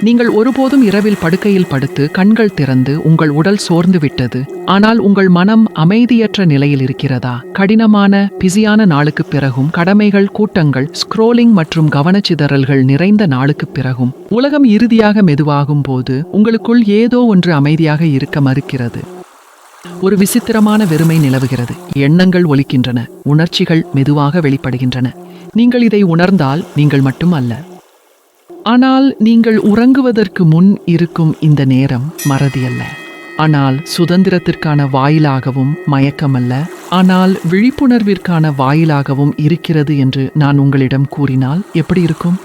நீங்கள் ஒருபோதும் இரவில் படுக்கையில் படுத்து கண்கள் திறந்து உங்கள் உடல் சோர்ந்து விட்டது. ஆனால் உங்கள் மனம் அமைதியற்ற நிலையில் இருக்கிறதா? கடினமான பிஸியான நாளுக்குப் பிறகும் கடமைகள் கூட்டங்கள் ஸ்க்ரோலிங் மற்றும் கவனச்சிதறல்கள் நிறைந்த நாளுக்குப் பிறகும் உலகம் இறுதியாக மெதுவாகும் போது உங்களுக்குள் ஏதோ ஒன்று அமைதியாக இருக்க மறுக்கிறது. ஒரு விசித்திரமான வெறுமை நிலவுகிறது. எண்ணங்கள் ஒலிக்கின்றன. உணர்ச்சிகள் மெதுவாக வெளிப்படுகின்றன. நீங்கள் இதை உணர்ந்தால் நீங்கள் மட்டும் அல்ல ஆனால் நீங்கள் உறங்குவதற்கு முன் இருக்கும் இந்த நேரம் மறதி அல்ல ஆனால் சுதந்திரத்திற்கான வாயிலாகவும் மயக்கமல்ல. ஆனால் விழிப்புணர்விற்கான வாயிலாகவும் இருக்கிறது என்று நான் உங்களிடம் கூறினால் எப்படி இருக்கும்?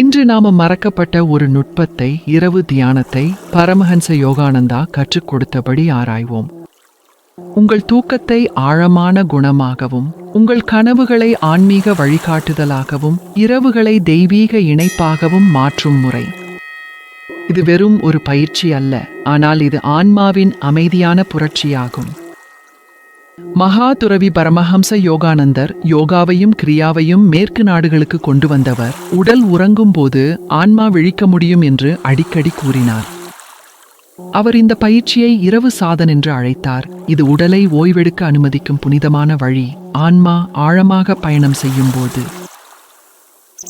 இன்று நாம மறக்கப்பட்ட ஒரு நுட்பத்தை இரவு தியானத்தை பரமஹன்ச யோகானந்தா கற்றுக் கொடுத்தபடி ஆராய்வோம். உங்கள் தூக்கத்தை ஆழமான குணமாகவும் உங்கள் கனவுகளை ஆன்மீக வழிகாட்டுதலாகவும் இரவுகளை தெய்வீக இணைப்பாகவும் மாற்றும் முறை. இது வெறும் ஒரு பயிற்சி அல்ல ஆனால் இது ஆன்மாவின் அமைதியான புரட்சியாகும். மகா துறவி பரமஹம்ச யோகானந்தர் யோகாவையும் கிரியாவையும் மேற்கு நாடுகளுக்கு கொண்டு வந்தவர் உடல் உறங்கும் போது ஆன்மா விழிக்க முடியும் என்று அடிக்கடி கூறினார். அவர் இந்த பயிற்சியை இரவு சாதன் என்று அழைத்தார். இது உடலை ஓய்வெடுக்க அனுமதிக்கும் புனிதமான வழி. ஆன்மா ஆழமாக பயணம் செய்யும் போது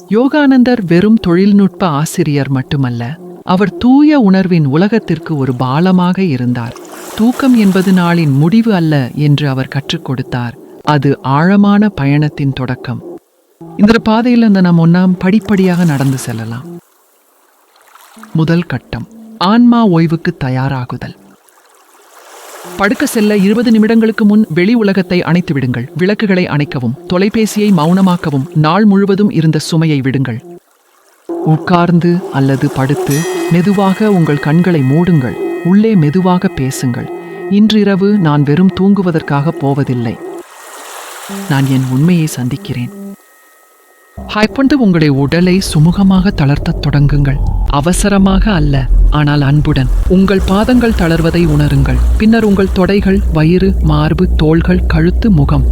யோகானந்தர் வெறும் தொழில்நுட்ப ஆசிரியர் மட்டுமல்ல அவர் தூய உணர்வின் உலகத்திற்கு ஒரு பாலமாக இருந்தார். தூக்கம் என்பது நாளின் முடிவு அல்ல என்று அவர் கற்றுக் கொடுத்தார். அது ஆழமான பயணத்தின் தொடக்கம். இந்த பாதையில் அந்த நாம் ஒன்னாம் படிப்படியாக நடந்து செல்லலாம். முதல் கட்டம். ஆன்மா ஓய்வுக்கு தயாராகுதல். படுக்க செல்ல இருபது நிமிடங்களுக்கு முன் வெளி உலகத்தை அணைத்து விடுங்கள். விளக்குகளை அணைக்கவும் தொலைபேசியை மௌனமாக்கவும் நாள் முழுவதும் இருந்த சுமையை விடுங்கள். உட்கார்ந்து அல்லது படுத்து மெதுவாக உங்கள் கண்களை மூடுங்கள். உள்ளே மெதுவாக பேசுங்கள். இன்றிரவு நான் வெறும் தூங்குவதற்காக போவதில்லை. நான் என் உண்மையை சந்திக்கிறேன். ஹைப்பொண்டு உங்களுடைய உடலை சுமூகமாக தளர்த்தத் தொடங்குங்கள். அவசரமாக அல்ல. ஆனால் அன்புடன் உங்கள் பாதங்கள் தளர்வதை உணருங்கள். பின்னர் உங்கள் தொடைகள் வயிறு மார்பு தோள்கள் கழுத்து முகம்.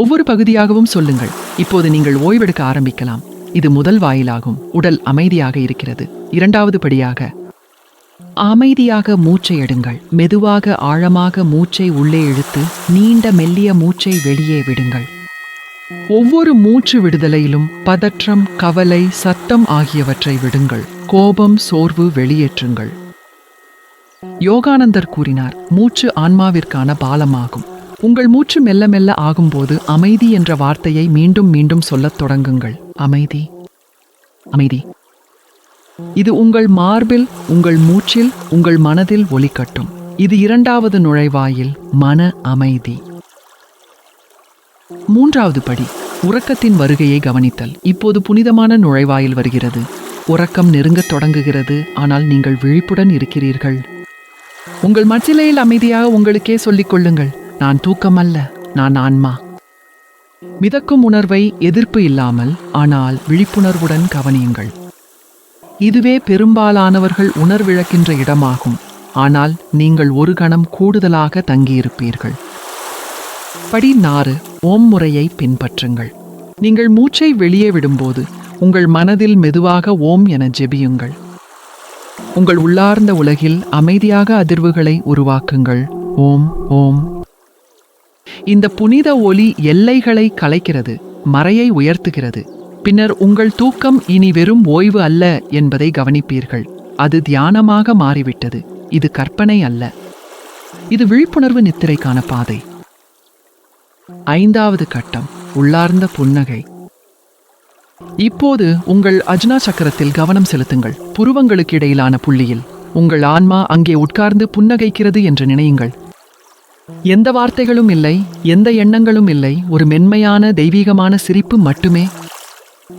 ஒவ்வொரு பகுதியாகவும் சொல்லுங்கள். இப்போது நீங்கள் ஓய்வெடுக்க ஆரம்பிக்கலாம். இது முதல் வாயிலாகும். உடல் அமைதியாக இருக்கிறது. இரண்டாவது படியாக அமைதியாக மூச்சை எடுங்கள். மெதுவாக ஆழமாக மூச்சை உள்ளே இழுத்து நீண்ட மெல்லிய மூச்சை வெளியே விடுங்கள். ஒவ்வொரு மூச்சு விடுதலையிலும் பதற்றம் கவலை சத்தம் ஆகியவற்றை விடுங்கள். கோபம் சோர்வு வெளியேற்றுங்கள். யோகானந்தர் கூறினார் மூச்சு ஆன்மாவிற்கான பாலமாகும். உங்கள் மூச்சு மெல்ல மெல்ல ஆகும்போது அமைதி என்ற வார்த்தையை மீண்டும் மீண்டும் சொல்லத் தொடங்குங்கள். அமைதி. அமைதி. இது உங்கள் மார்பில் உங்கள் மூச்சில் உங்கள் மனதில் ஒலிக்கட்டும். இது இரண்டாவது நுழைவாயில் மன அமைதி. மூன்றாவது படி உறக்கத்தின் வருகையை கவனித்தல். இப்போது புனிதமான நுழைவாயில் வருகிறது. உறக்கம் நெருங்கத் தொடங்குகிறது. ஆனால் நீங்கள் விழிப்புடன் இருக்கிறீர்கள். உங்கள் மச்சிலையில் அமைதியாக உங்களுக்கே சொல்லிக் கொள்ளுங்கள். நான் தூக்கம் அல்ல நான் ஆன்மா. மிதக்கும் உணர்வை எதிர்ப்பு இல்லாமல் ஆனால் விழிப்புணர்வுடன் கவனியுங்கள். இதுவே பெரும்பாலானவர்கள் உணர்விழக்கின்ற இடமாகும். ஆனால் நீங்கள் ஒரு கணம் கூடுதலாக தங்கியிருப்பீர்கள். படி நாறு ஓம் முறையை பின்பற்றுங்கள். நீங்கள் மூச்சை வெளியே விடும்போது உங்கள் மனதில் மெதுவாக ஓம் என ஜெபியுங்கள். உங்கள் உள்ளார்ந்த உலகில் அமைதியாக அதிர்வுகளை உருவாக்குங்கள். ஓம் ஓம். இந்த புனித ஒலி எல்லைகளை கலைக்கிறது மறையை உயர்த்துகிறது. பின்னர் உங்கள் தூக்கம் இனி வெறும் ஓய்வு அல்ல என்பதை கவனிப்பீர்கள். அது தியானமாக மாறிவிட்டது. இது கற்பனை அல்ல. இது விழிப்புணர்வு நித்திரைக்கான பாதை. ஐந்தாவது கட்டம் உள்ளார்ந்த புன்னகை. இப்போது உங்கள் அஜ்னா சக்கரத்தில் கவனம் செலுத்துங்கள். புருவங்களுக்கு இடையிலான புள்ளியில். உங்கள் ஆன்மா அங்கே உட்கார்ந்து புன்னகைக்கிறது என்று நினையுங்கள். எந்த வார்த்தைகளும் இல்லை எந்த எண்ணங்களும் இல்லை ஒரு மென்மையான தெய்வீகமான சிரிப்பு மட்டுமே.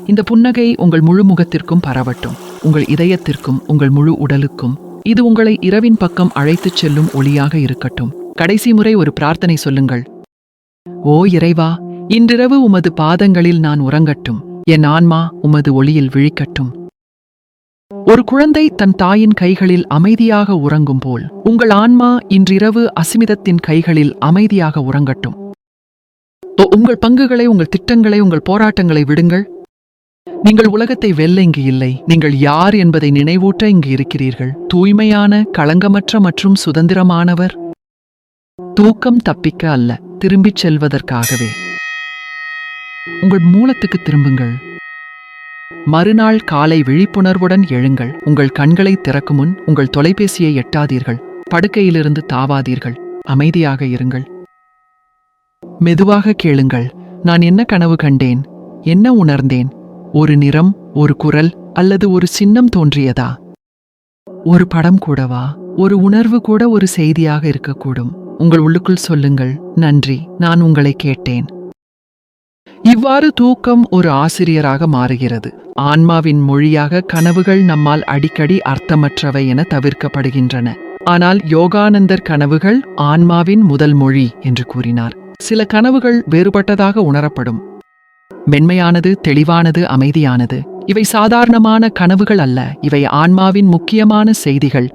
இந்த புன்னகை உங்கள் முழு முகத்திற்கும் பரவட்டும். உங்கள் இதயத்திற்கும் உங்கள் முழு உடலுக்கும். இது உங்களை இரவின் பக்கம் அழைத்துச் செல்லும் ஒளியாக இருக்கட்டும். கடைசி முறை ஒரு பிரார்த்தனை சொல்லுங்கள். ஓ இறைவா இன்றிரவு உமது பாதங்களில் நான் உறங்கட்டும் என் ஆன்மா உமது ஒளியில் விழிக்கட்டும். ஒரு குழந்தை தன் தாயின் கைகளில் அமைதியாக உறங்கும் போல் உங்கள் ஆன்மா இன்றிரவு அசிமிதத்தின் கைகளில் அமைதியாக உறங்கட்டும். உங்கள் பங்குகளை உங்கள் திட்டங்களை உங்கள் போராட்டங்களை விடுங்கள். நீங்கள் உலகத்தை வெல்ல இங்கு இல்லை நீங்கள் யார் என்பதை நினைவூட்ட இங்கு இருக்கிறீர்கள். தூய்மையான களங்கமற்ற மற்றும் சுதந்திரமானவர். தூக்கம் தப்பிக்க அல்ல. திரும்பிச் செல்வதற்காகவே. உங்கள் மூலத்துக்கு திரும்புங்கள். மறுநாள் காலை விழிப்புணர்வுடன் எழுங்கள். உங்கள் கண்களை திறக்கும் முன் உங்கள் தொலைபேசியை எட்டாதீர்கள். படுக்கையிலிருந்து தாவாதீர்கள். அமைதியாக இருங்கள். மெதுவாக கேளுங்கள். நான் என்ன கனவு கண்டேன்? என்ன உணர்ந்தேன்? ஒரு நிறம் ஒரு குரல் அல்லது ஒரு சின்னம் தோன்றியதா? ஒரு படம் கூடவா? ஒரு உணர்வு கூட ஒரு செய்தியாக இருக்கக்கூடும். உங்கள் உள்ளுக்குள் சொல்லுங்கள் நன்றி நான் உங்களை கேட்டேன். இவ்வாறு தூக்கம் ஒரு ஆசிரியராக மாறுகிறது. ஆன்மாவின் மொழியாக கனவுகள் நம்மால் அடிக்கடி அர்த்தமற்றவை என தவிர்க்கப்படுகின்றன. ஆனால் யோகானந்தர் கனவுகள் ஆன்மாவின் முதல் மொழி என்று கூறினார். சில கனவுகள் வேறுபட்டதாக உணரப்படும். மென்மையானது தெளிவானது அமைதியானது. இவை சாதாரணமான கனவுகள் அல்ல. இவை ஆன்மாவின் முக்கியமான செய்திகள்.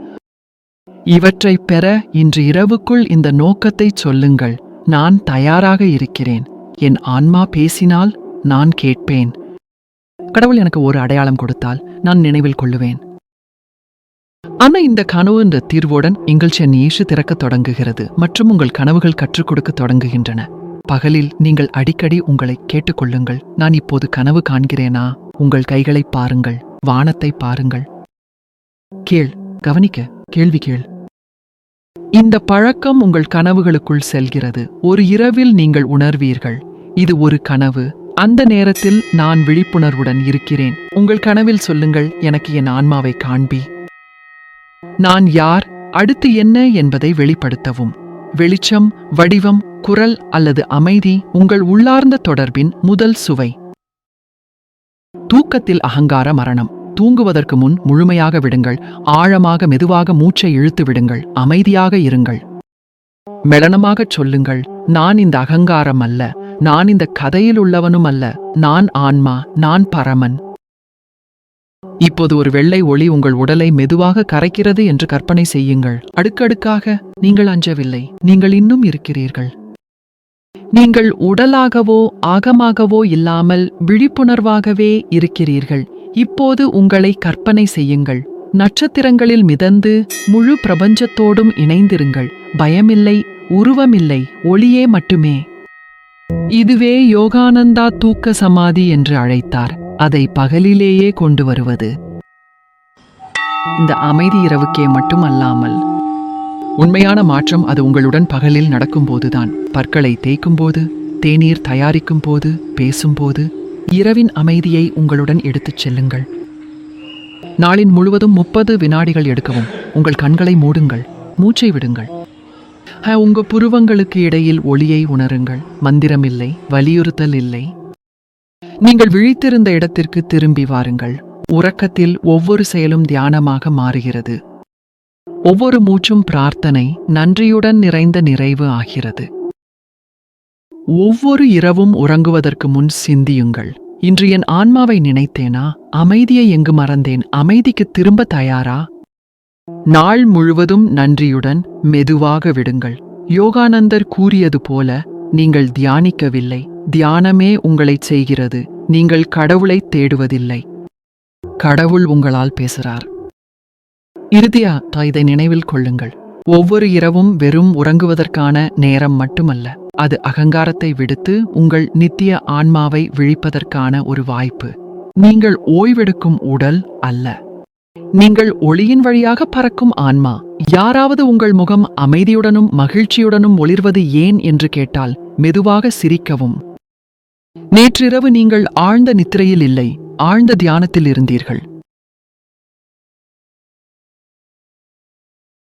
இவற்றைப் பெற இன்று இரவுக்குள் இந்த நோக்கத்தைச் சொல்லுங்கள். நான் தயாராக இருக்கிறேன். என் ஆன்மா பேசினால் நான் கேட்பேன். கடவுள் எனக்கு ஒரு அடையாளம் கொடுத்தால் நான் நினைவில் கொள்ளுவேன். ஆனா இந்த கனவு என்ற தீர்வுடன் எங்கள் இயேசு திறக்கத் தொடங்குகிறது மற்றும் உங்கள் கனவுகள் கற்றுக் கொடுக்க தொடங்குகின்றன. பகலில் நீங்கள் அடிக்கடி உங்களை கேட்டுக்கொள்ளுங்கள் நான் இப்போது கனவு காண்கிறேனா? உங்கள் கைகளை பாருங்கள். வானத்தை பாருங்கள். கேள் கவனிக்க. கேள்வி கேள். இந்த பழக்கம் உங்கள் கனவுகளுக்குள் செல்கிறது. ஒரு இரவில் நீங்கள் உணர்வீர்கள். இது ஒரு கனவு. அந்த நேரத்தில் நான் விழிப்புணர்வுடன் இருக்கிறேன். உங்கள் கனவில் சொல்லுங்கள் எனக்கு என் ஆன்மாவை காண்பி. நான் யார்? அடுத்து என்ன என்பதை வெளிப்படுத்தவும். வெளிச்சம் வடிவம் குரல் அல்லது அமைதி உங்கள் உள்ளார்ந்த தொடர்பின் முதல் சுவை. தூக்கத்தில் அகங்கார மரணம். தூங்குவதற்கு முன் முழுமையாக விடுங்கள். ஆழமாக மெதுவாக மூச்சை இழுத்து விடுங்கள். அமைதியாக இருங்கள். மெளனமாகச் சொல்லுங்கள். நான் இந்த அகங்காரம் அல்ல. நான் இந்த கதையில் உள்ளவனும் அல்ல. நான் ஆன்மா. நான் பரமன். இப்போது ஒரு வெள்ளை ஒளி உங்கள் உடலை மெதுவாக கரைக்கிறது என்று கற்பனை செய்யுங்கள். அடுக்கடுக்காக நீங்கள் அஞ்சவில்லை. நீங்கள் இன்னும் இருக்கிறீர்கள். நீங்கள் உடலாகவோ ஆகமாகவோ இல்லாமல் விழிப்புணர்வாகவே இருக்கிறீர்கள். இப்போது உங்களை கற்பனை செய்யுங்கள். நட்சத்திரங்களில் மிதந்து முழு பிரபஞ்சத்தோடும் இணைந்திருங்கள். பயமில்லை உருவமில்லை ஒளியே மட்டுமே. இதுவே யோகானந்தா தூக்க சமாதி என்று அழைத்தார். அதை பகலிலேயே கொண்டு வருவது. இந்த அமைதி இரவுக்கே மட்டும் அல்லாமல் உண்மையான மாற்றம் அது உங்களுடன் பகலில் நடக்கும்போதுதான். பற்களை தேய்க்கும்போது தேநீர் தயாரிக்கும் போது பேசும்போது இரவின் அமைதியை உங்களுடன் எடுத்துச் செல்லுங்கள். நாளின் முழுவதும் முப்பது வினாடிகள் எடுக்கவும். உங்கள் கண்களை மூடுங்கள். மூச்சை விடுங்கள். உங்கள் உங்க புருவங்களுக்கு இடையில் ஒளியை உணருங்கள். மந்திரம் இல்லை வலியுறுத்தல் இல்லை. நீங்கள் விழித்திருந்த இடத்திற்கு திரும்பி வாருங்கள். உறக்கத்தில் ஒவ்வொரு செயலும் தியானமாக மாறுகிறது. ஒவ்வொரு மூச்சும் பிரார்த்தனை நன்றியுடன் நிறைந்த நிறைவு ஆகிறது. ஒவ்வொரு இரவும் உறங்குவதற்கு முன் சிந்தியுங்கள். இன்று என் ஆன்மாவை நினைத்தேனா? அமைதியை எங்கு மறந்தேன்? அமைதிக்கு திரும்ப தயாரா? நாள் முழுவதும் நன்றியுடன் மெதுவாக விடுங்கள். யோகானந்தர் கூறியது போல நீங்கள் தியானிக்கவில்லை. தியானமே உங்களைச் செய்கிறது. நீங்கள் கடவுளைத் தேடுவதில்லை. கடவுள் உங்களால் பேசுகிறார். இறுதியா இதை நினைவில் கொள்ளுங்கள். ஒவ்வொரு இரவும் வெறும் உறங்குவதற்கான நேரம் மட்டுமல்ல. அது அகங்காரத்தை விடுத்து உங்கள் நித்திய ஆன்மாவை விழிப்பதற்கான ஒரு வாய்ப்பு. நீங்கள் ஓய்வெடுக்கும் உடல் அல்ல. நீங்கள் ஒளியின் வழியாக பறக்கும் ஆன்மா. யாராவது உங்கள் முகம் அமைதியுடனும் மகிழ்ச்சியுடனும் ஒளிர்வது ஏன் என்று கேட்டால் மெதுவாக சிரிக்கவும். நேற்றிரவு நீங்கள் ஆழ்ந்த நித்திரையில் இல்லை ஆழ்ந்த தியானத்தில் இருந்தீர்கள்.